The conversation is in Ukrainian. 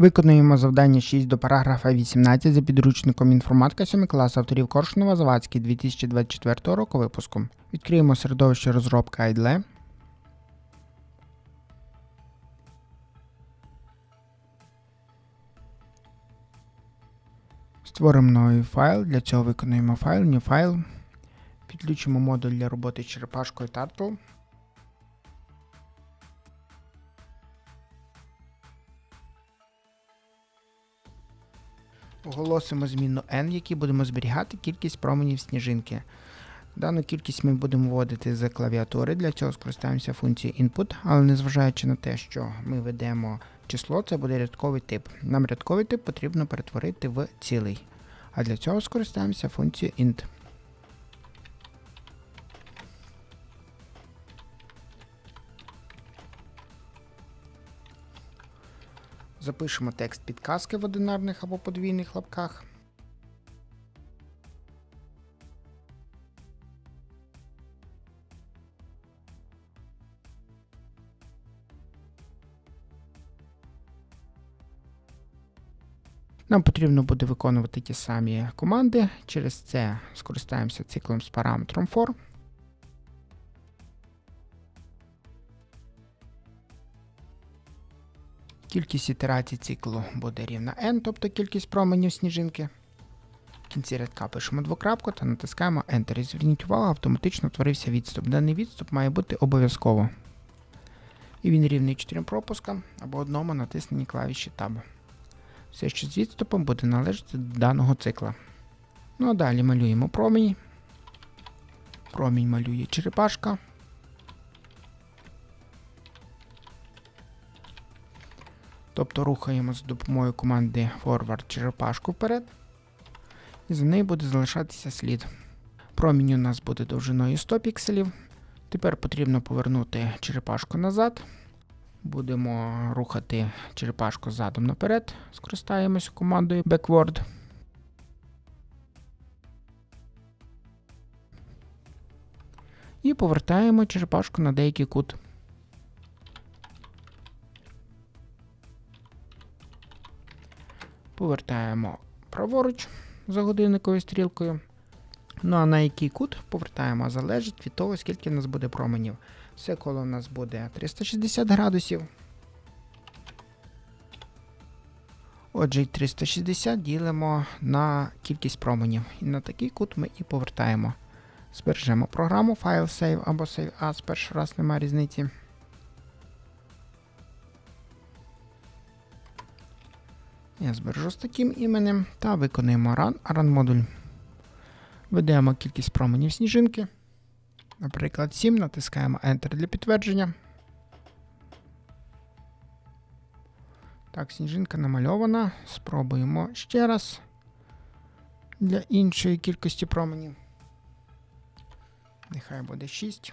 Виконуємо завдання 6 до параграфа 18 за підручником інформатика 7 клас авторів Коршунова Завадський 2024 року випуску. Відкриємо середовище розробки IDLE. Створимо новий файл. Для цього виконуємо файл, new файл. Підключимо модуль для роботи з черепашкою Turtle. Оголосимо змінну n, в якій будемо зберігати кількість променів сніжинки. Дану кількість ми будемо вводити з клавіатури, для цього скористаємося функцією input, але незважаючи на те, що ми ведемо число, це буде рядковий тип. Нам рядковий тип потрібно перетворити в цілий. А для цього скористаємося функцією int. Запишемо текст підказки в одинарних або подвійних лапках. Нам потрібно буде виконувати ті самі команди. Через це скористаємося циклом з параметром for. Кількість ітерацій циклу буде рівна n, тобто кількість променів сніжинки. В кінці рядка пишемо двокрапку та натискаємо Enter. І зверніть увагу, автоматично утворився відступ. Даний відступ має бути обов'язково. І він рівний 4 пропускам або одному натисненні клавіші Tab. Все, що з відступом буде належати до даного цикла. Ну а далі малюємо промінь. Промінь малює черепашка. Тобто рухаємо за допомогою команди forward черепашку вперед. І за нею буде залишатися слід. Промінь у нас буде довжиною 100 пікселів. Тепер потрібно повернути черепашку назад. Будемо рухати черепашку задом наперед. Скористаємося командою backward. І повертаємо черепашку на деякий кут. Повертаємо праворуч за годинниковою стрілкою. Ну а на який кут повертаємо залежить від того, скільки в нас буде променів. Все коло у нас буде 360 градусів. Отже, 360 ділимо на кількість променів. І на такий кут ми і повертаємо. Збережемо програму файл save або save as, перший раз немає різниці. Я збережу з таким іменем та виконуємо run, run модуль. Ведемо кількість променів сніжинки. Наприклад, 7, натискаємо Enter для підтвердження. Так, сніжинка намальована. Спробуємо ще раз для іншої кількості променів. Нехай буде 6.